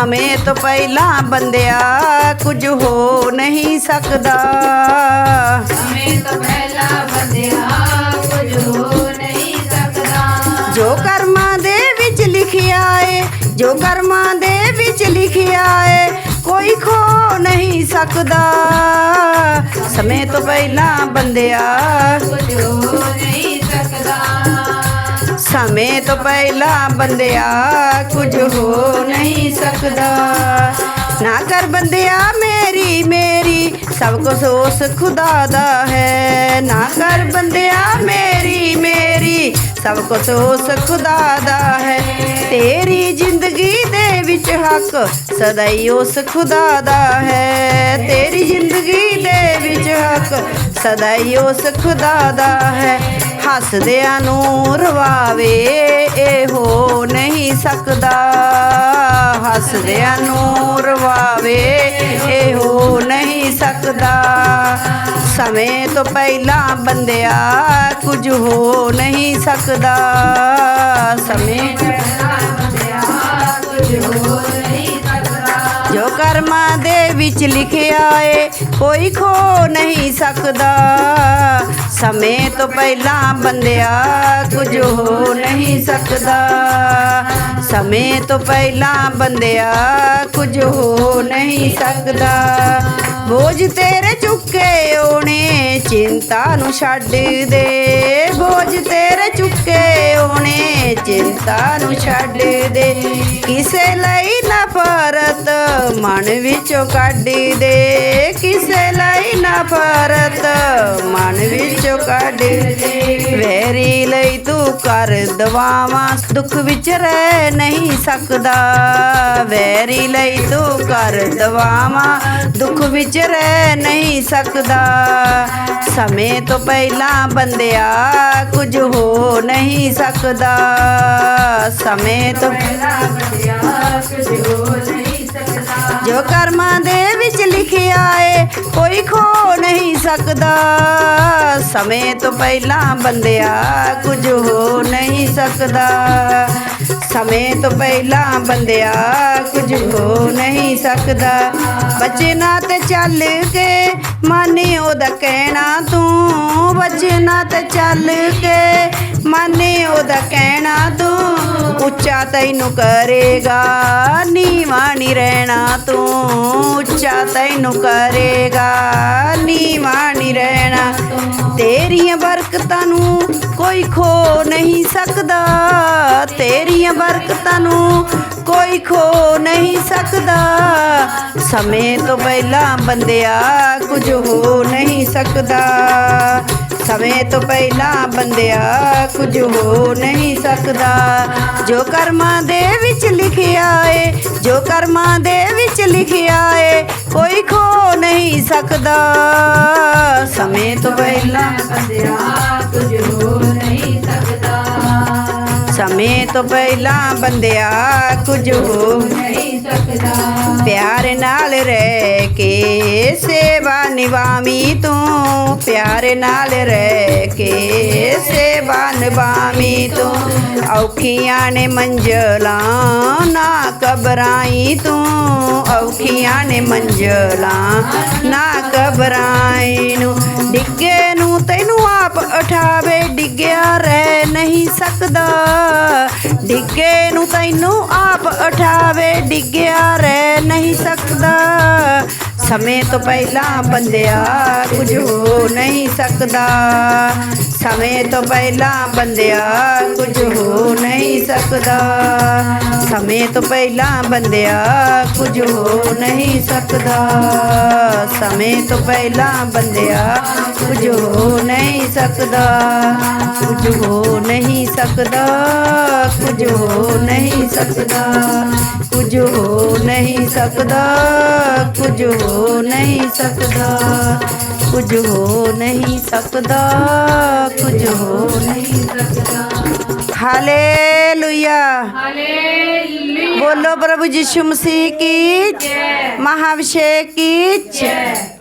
ਸਮੇਂ ਤੋਂ ਪਹਿਲਾਂ ਬੰਦਿਆ ਕੁਝ ਹੋ ਨਹੀਂ ਸਕਦਾ। ਸਮੇਂ ਤੋਂ ਪਹਿਲਾਂ ਬੰਦਿਆ ਕੁਝ ਹੋ ਨਹੀਂ ਸਕਦਾ। ਜੋ ਕਰਮਾਂ ਦੇ ਵਿੱਚ ਲਿਖਿਆ ਏ ਜੋ ਕਰਮਾਂ ਦੇ ਵਿੱਚ ਲਿਖਿਆ ਏ ਕੋਈ ਖੋ ਨਹੀਂ ਸਕਦਾ। ਸਮੇਂ ਤੋਂ ਪਹਿਲਾਂ ਬੰਦਿਆ ਕੁਝ ਹੋ ਨਹੀਂ ਸਮੇਂ ਤੋਂ ਪਹਿਲਾਂ ਬੰਦਿਆ ਕੁਝ ਹੋ ਨਹੀਂ ਸਕਦਾ। ਨਾ ਕਰ ਬੰਦਿਆ ਮੇਰੀ ਮੇਰੀ, ਸਭ ਕੁਝ ਉਸ ਖੁਦਾ ਦਾ ਹੈ। ਨਾ ਕਰ ਬੰਦਿਆ ਮੇਰੀ ਮੇਰੀ, ਸਭ ਕੁਝ ਉਸ ਖੁਦਾ ਦਾ ਹੈ। ਤੇਰੀ ਜ਼ਿੰਦਗੀ ਦੇ ਵਿੱਚ ਹੱਕ ਸਦਾ ਹੀ ਉਸ ਖੁਦਾ ਦਾ ਹੈ। ਤੇਰੀ ਜ਼ਿੰਦਗੀ ਦੇ ਵਿੱਚ ਹੱਕ ਸਦਾ ਹੀ ਉਸ ਖੁਦਾ ਦਾ ਹੈ। ਹੱਸਦਿਆਂ ਨੂੰ ਰਵਾਵੇ, ਇਹ ਹੋ ਨਹੀਂ ਸਕਦਾ। ਹੱਸਦਿਆਂ ਨੂੰ ਰਵਾਵੇ, ਇਹ ਹੋ ਨਹੀਂ ਸਕਦਾ। ਸਮੇਂ ਤੋਂ ਪਹਿਲਾਂ ਬੰਦਿਆ ਕੁਝ ਹੋ ਨਹੀਂ ਸਕਦਾ। ਸਮੇਂ ਪਹਿਲਾਂ ਬੰਦਿਆ ਕੁਝ ਹੋ ਨਹੀਂ ਜੋ ਕਰਮਾਂ ਦੇ ਵਿੱਚ ਲਿਖਿਆ ਏ, ਕੋਈ ਖੋ ਨਹੀਂ ਸਕਦਾ। ਸਮੇਂ ਤੋਂ ਪਹਿਲਾਂ ਬੰਦਿਆ ਕੁਝ ਹੋ ਨਹੀਂ ਸਕਦਾ। ਸਮੇਂ ਤੋਂ ਪਹਿਲਾਂ ਬੰਦਿਆ ਕੁਝ ਹੋ ਨਹੀਂ ਸਕਦਾ। ਬੋਝ ਤੇਰੇ ਚੁੱਕੇ ਓਣੇ ਚਿੰਤਾ ਨੂੰ ਛੱਡ ਦੇ। ਬੋਝ ਤੇਰੇ ਚੁੱਕੇ ਓਣੇ ਚਿੰਤਾ ਨੂੰ ਛੱਡ ਦੇ। ਕਿਸੇ ਲਈ ਨਫ਼ਰਤ ਮਨ ਵਿੱਚੋਂ ਕੱਢ ਦੇ। ਕਿਸੇ ਲਈ ਨਫ਼ਰਤ ਮਨ ਵਿੱਚੋਂ ਕੱਢ। ਵੈਰੀ ਲਈ ਤੂੰ ਕਰ ਦਵਾਵਾਂ ਦੁੱਖ ਵਿੱਚ ਰਹਿ ਨਹੀਂ ਸਕਦਾ। ਵੈਰੀ ਲਈ ਤੂੰ ਕਰ ਦਵਾਵਾਂ ਦੁੱਖ ਵਿੱਚ ਰਹਿ ਨਹੀਂ ਸਕਦਾ। ਸਮੇਂ ਤੋਂ ਪਹਿਲਾਂ ਬੰਦਿਆ ਕੁਝ ਹੋ ਨਹੀਂ ਸਕਦਾ। ਸਮੇਂ ਤੋਂ ਪਹਿਲਾਂ ਬੰਦਿਆ ਕੁਝ ਹੋ ਨਹੀਂ ਜੋ ਕਰਮਾਂ ਦੇ ਵਿੱਚ ਲਿਖਿਆ ਏ, ਕੋਈ ਖੋ ਨਹੀਂ ਸਕਦਾ। ਸਮੇਂ ਤੋਂ ਪਹਿਲਾਂ ਬੰਦਿਆ ਕੁਝ ਹੋ ਨਹੀਂ ਸਕਦਾ। ਸਮੇਂ ਤੋਂ ਪਹਿਲਾਂ ਬੰਦਿਆ ਕੁਝ ਹੋ ਨਹੀਂ ਸਕਦਾ। ਬਚਨਾ ਤੇ ਚੱਲ ਕੇ, ਮਾਨੇ ਉਹਦਾ ਕਹਿਣਾ ਤੂੰ। ਬਚਨਾ ਤੇ ਚੱਲ ਕੇ, ਮਾਨੇ ਉਹਦਾ ਕਹਿਣਾ ਤੂੰ। ਉੱਚਾ ਤੈਨੂੰ ਕਰੇਗਾ, ਨੀਵਾਂ ਨਹੀਂ ਰਹਿਣਾ ਤੂੰ। ਉੱਚਾ ਤੈਨੂੰ ਕਰੇਗਾ, ਨੀਵਾਂ ਨਹੀਂ ਰਹਿਣਾ। ਤੇਰੀਆਂ ਬਰਕਤਾਂ ਨੂੰ ਕੋਈ ਖੋ ਨਹੀਂ ਸਕਦਾ। ਤੇਰੀਆਂ ਬਰਕਤਾਂ ਨੂੰ ਕੋਈ ਖੋ ਨਹੀਂ ਸਕਦਾ। ਸਮੇਂ ਤੋਂ ਪਹਿਲਾਂ ਬੰਦਿਆ ਕੁਝ ਹੋ ਨਹੀਂ ਸਕਦਾ। ਸਮੇਂ ਤੋਂ ਪਹਿਲਾਂ ਬੰਦਿਆ ਕੁਝ ਹੋ ਨਹੀਂ ਸਕਦਾ। ਜੋ ਕਰਮਾਂ ਦੇ ਵਿੱਚ ਲਿਖਿਆ ਏ, ਜੋ ਕਰਮਾਂ ਦੇ ਵਿੱਚ ਲਿਖਿਆ ਏ, ਕੋਈ ਖੋ ਨਹੀਂ ਸਕਦਾ। ਸਮੇਂ ਤੋਂ ਪਹਿਲਾਂ ਤੋਂ ਪਹਿਲਾਂ ਬੰਦਿਆ ਕੁਝ ਹੋ ਨਹੀਂ ਸਕਦਾ ਪਿਆਰ ਨਾਲ ਰਹਿ ਕੇ ਸੇਵਾ ਨਿਭਾਵੀ ਤੂੰ। ਪਿਆਰ ਨਾਲ ਰਹਿ ਕੇ ਸੇਵਾ ਨਿਭਾਵੀ ਤੂੰ। ਔਖੀਆਂ ਨੇ ਮੰਜ਼ਲਾਂ ਨਾ ਘਬਰਾਈ ਤੂੰ। ਔਖੀਆਂ ਨੇ ਮੰਜ਼ਲਾਂ ਨਾ ਘਬਰਾਈ ਨੂੰ ਡਿੱਗੇ ਆਪ ਉਠਾਵੇ, ਡਿੱਗਿਆ ਰਹਿ ਨਹੀਂ ਸਕਦਾ। ਡਿੱਗੇ ਨੂੰ ਤੈਨੂੰ ਆਪ ਉਠਾਵੇ, ਡਿੱਗਿਆ ਰਹਿ ਨਹੀਂ ਸਕਦਾ। ਸਮੇਂ ਤੋਂ ਪਹਿਲਾਂ ਬੰਦਿਆ ਕੁਝ ਹੋ ਨਹੀਂ ਸਕਦਾ। ਸਮੇਂ ਤੋਂ ਪਹਿਲਾਂ ਬੰਦਿਆ ਕੁਝ ਹੋ ਨਹੀਂ ਸਕਦਾ। ਸਮੇਂ ਤੋਂ ਪਹਿਲਾਂ ਬੰਦਿਆ ਕੁਝ ਹੋ ਨਹੀਂ ਸਕਦਾ। ਸਮੇਂ ਤੋਂ ਪਹਿਲਾਂ ਬੰਦਿਆ ਕੁਝ ਹੋ ਨਹੀਂ ਸਕਦਾ। ਕੁਝ ਹੋ ਨਹੀਂ ਸਕਦਾ, ਕੁਝ ਹੋ ਨਹੀਂ ਸਕਦਾ। ਕੁਝ ਹੋ ਨਹੀਂ ਸਕਦਾ, ਕੁਝ ਹੋ ਹੋ ਨਹੀਂ ਸਕਦਾ ਕੁਝ ਹੋ ਨਹੀਂ ਸਕਦਾ ਕੁਝ ਹੋ ਨਹੀਂ ਸਕਦਾ। ਹਾਲੇਲੂਇਆ। ਹਾਲੇਲੂਇਆ। ਬੋਲੋ ਪ੍ਰਭੂ ਯਿਸੂ ਮਸੀਹ ਕੀ ਜੈ। ਮਹਾਵਿਸ਼ੇ ਕੀ ਜੈ।